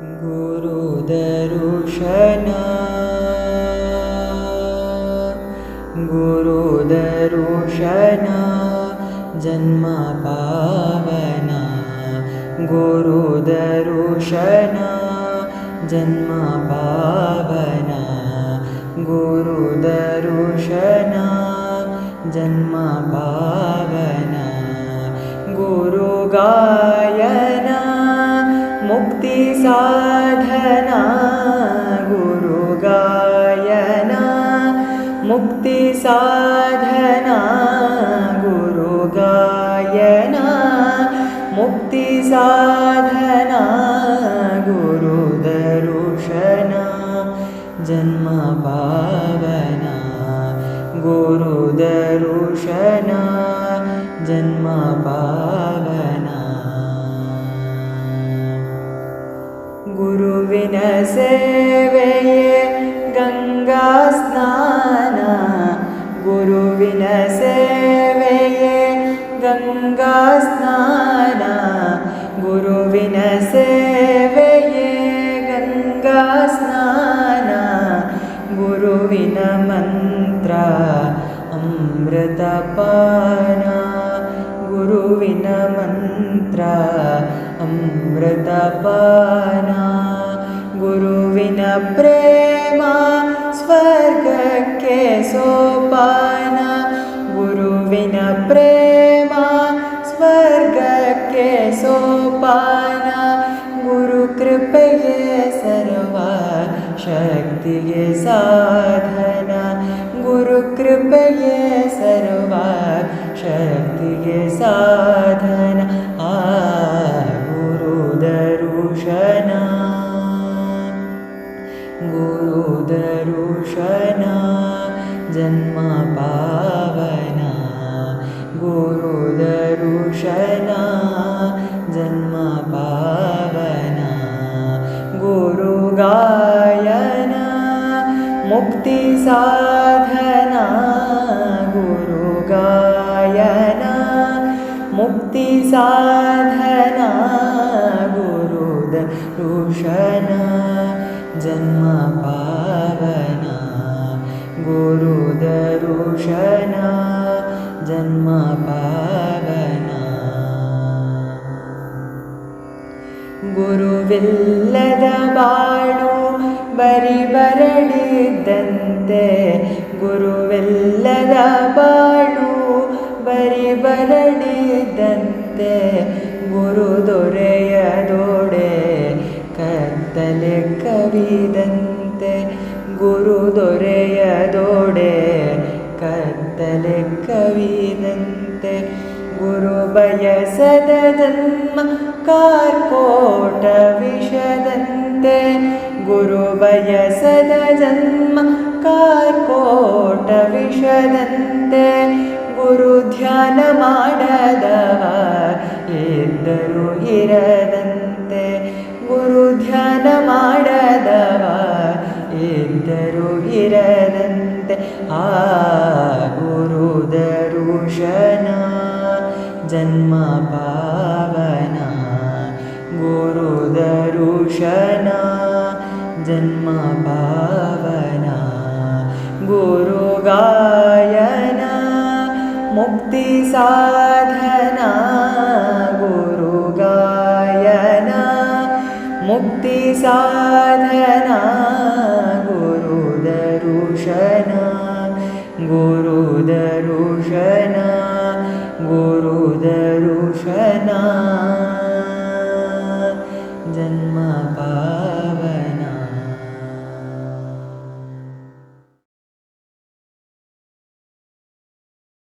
गुरुदरुशना। गुरुदरुशना जन्म पावना। गुरुदरुशना जन्म पावना। गुरुदरुशना जन्म पावना। गुरुगायना मुक्तिसाधना गुरुगायना मुक्तिसाधना गुरुदरुशना जन्म पावना गुरुदरुशना जन्म पावना। गुरुविनसेवये गुरुविनसेवये गङ्गास्नान गुरुविनमन्त्र अमृतपाना। गुरुविनमन्त्र अमृतपाना। गुरुविनप्रेमा स्वर्गके सोपान गुरुविनप्रेमा शक्तिये साधना गुरुकृपये सर्वा शक्तिये साधना आ गुरुदरुशना गुरुदरुशना जन्म पावना। गुरुदरुशना जन्म पावना। गुरुगायना क्तिसाधना गुरु गायन मुक्तिसाधना गुरुद रुशना जन्म पावना गुरुद जन्म पावना। गुरुविल्लद बाणु ಬರಿ ಬರಳಿದ್ದಂತೆ ಗುರುವೆಲ್ಲರ ಬಾಳು ಬರಿ ಬರಳಿದ್ದಂತೆ ಗುರು ದೊರೆಯದೋಡೆ ಕತ್ತಲೆ ಕವಿದಂತೆ ಗುರು ದೊರೆಯದೋಡೆ ಕತ್ತಲೆ ಕವಿದಂತೆ ಗುರು ಬಯಸದ ಜನ್ಮ ಕಾರ್ಕೋಟ ವಿಷದಂತೆ ಗುರು जन्म ಕಾರ್ಕೋಟವಿಷದಂತೆ ಗುರು ಧ್ಯಾನ ಮಾಡದವ ಎದ್ದರು ಇರದಂತೆ ಗುರು ಧ್ಯಾನ ಮಾಡದವ ಎದ್ದರು ಇರದಂತೆ ಆ जन्मपावना पावना मुक्तिसाधना गायन मुक्तिसाधना साधना गोरं गायन जन्मपा